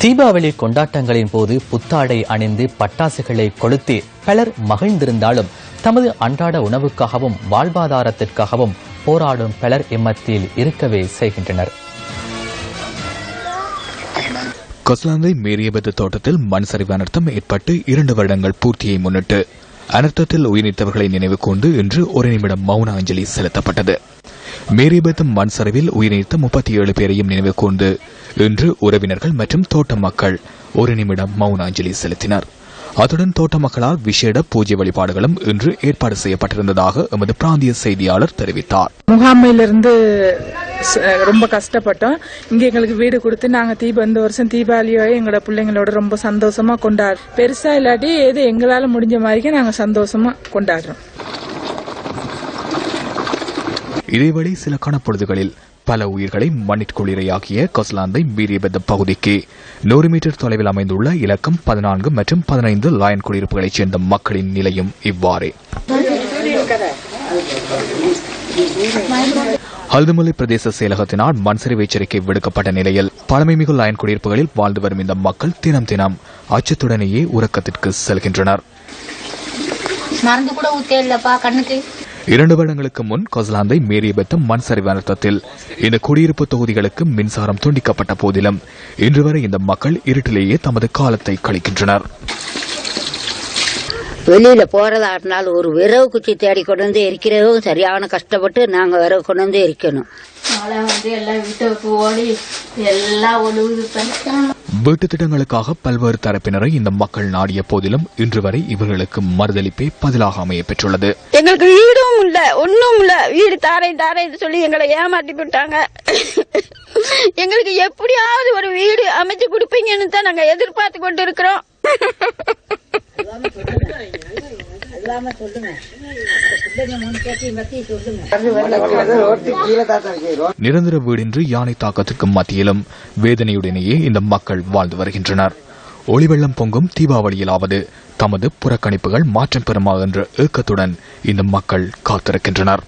தீபாவளி கொண்டாட்டங்களின் போது புத்தாடை அணிந்து பட்டாசுகளை கொளுத்தி பலர் மகிழ்ந்திருந்தாலும் தமது அன்றாட உணவுக்காகவும் வாழ்வாதாரத்திற்காகவும் போராடும் பலர் இம்மத்தியில் இருக்கவே செய்கின்றனர். கொஸ்லாந்தை மேரியபத்து தோட்டத்தில் மண் சரிவு அனர்த்தம் ஏற்பட்டு இரண்டு வருடங்கள் பூர்த்தியை முன்னிட்டு அனர்த்தத்தில் உயிரிழந்தவர்களை நினைவு கொண்டு இன்று ஒரு நிமிடம் மௌன அஞ்சலி செலுத்தப்பட்டது மேரியபத்து மண் சரிவில் உயிரிழந்த முப்பத்தி ஏழு பேரையும் நினைவு கொண்டு இன்று உறவினர்கள் மற்றும் தோட்ட மக்கள் ஒரு நிமிடம் மௌன அஞ்சலி செலுத்தினர். அத்துடன் தோட்ட மக்களால் விசேட பூஜை வழிபாடுகளும் இன்று ஏற்பாடு செய்யப்பட்டிருந்ததாக எமது பிராந்திய செய்தியாளர் தெரிவித்தார். முகாமையிலிருந்து ரொம்ப கஷ்டப்பட்டோம். இங்க எங்களுக்கு வீடு கொடுத்து நாங்க தீப இந்த வருஷம் தீபாவளியை எங்களோட பிள்ளைங்களோட ரொம்ப சந்தோஷமா கொண்டாடு பெருசா இல்லாட்டி ஏதோ எங்களால முடிஞ்ச மாதிரிக்கு நாங்க சந்தோஷமா கொண்டாடுறோம். இதேவேளை சில கணப்பொழுதுகளில் பல உயிர்களை மண்ணிற்குளிரையாகிய கொஸ்லாந்தை மீறியபெத்த பகுதிக்கு நூறு மீட்டர் தொலைவில் அமைந்துள்ள இலக்கம் பதினான்கு மற்றும் பதினைந்து லயன் குடியிருப்புகளைச் சேர்ந்த மக்களின் நிலையும் இவ்வாறே. ஹல்துமலை பிரதேச செயலகத்தினால் மண்சரிவு எச்சரிக்கை விடுக்கப்பட்ட நிலையில் பழமைமிகு லயன் குடியிருப்புகளில் வாழ்ந்து வரும் இந்த மக்கள் தினம் தினம் அச்சத்துடனேயே உறக்கத்திற்கு செல்கின்றனர். மருந்து கூட ஊத்தே இல்லப்பா கண்ணுக்கு. இரண்டு வருடங்களுக்கு முன் கொஸ்லாந்தை மேரியபெத்த மண் சரிவு அனர்த்தத்தில் இந்த குடியிருப்பு தொகுதிகளுக்கு மின்சாரம் துண்டிக்கப்பட்ட போதிலும் இன்று வரை இந்த மக்கள் இருட்டிலேயே தமது காலத்தை கழிக்கின்றனர். வெளியில போறதா ஒரு விரவு குச்சி தேடி கொண்டு வந்து எரிக்கிறதும் சரியான கஷ்டப்பட்டு நாங்க விரவு கொண்டு வந்து எரிக்கணும். மழை வந்து எல்லாம் வீட்டை விட்டு ஓடி எல்லாம் ஒழுகுது. வீட்டு திட்டங்களுக்காக பல்வேறு தரப்பினரை இந்த மக்கள் நாடிய போதிலும் இன்று வரை இவர்களுக்கு மறுதளிப்பே பதிலாக அமைய பெற்றுள்ளது. எங்களுக்கு வீடும் இல்ல ஒன்னும் இல்ல. வீடு தாரை தாரைன்னு சொல்லி எங்களை ஏமாற்றி விட்டாங்க. எங்களுக்கு எப்படியாவது ஒரு வீடு அமைச்சு கொடுப்பீங்கன்னு தான் நாங்க எதிர்பார்த்து கொண்டு இருக்கிறோம் நிரந்தர வீடின்றி யானை தாக்கத்திற்கு மத்தியிலும் வேதனையுடனேயே இந்த மக்கள் வாழ்ந்து வருகின்றனர். ஒளிவெள்ளம் பொங்கும் தீபாவளியிலாவது தமது புறக்கணிப்புகள் மாற்றம் பெறுமா என்ற ஏக்கத்துடன் இந்த மக்கள் காத்திருக்கின்றனர்.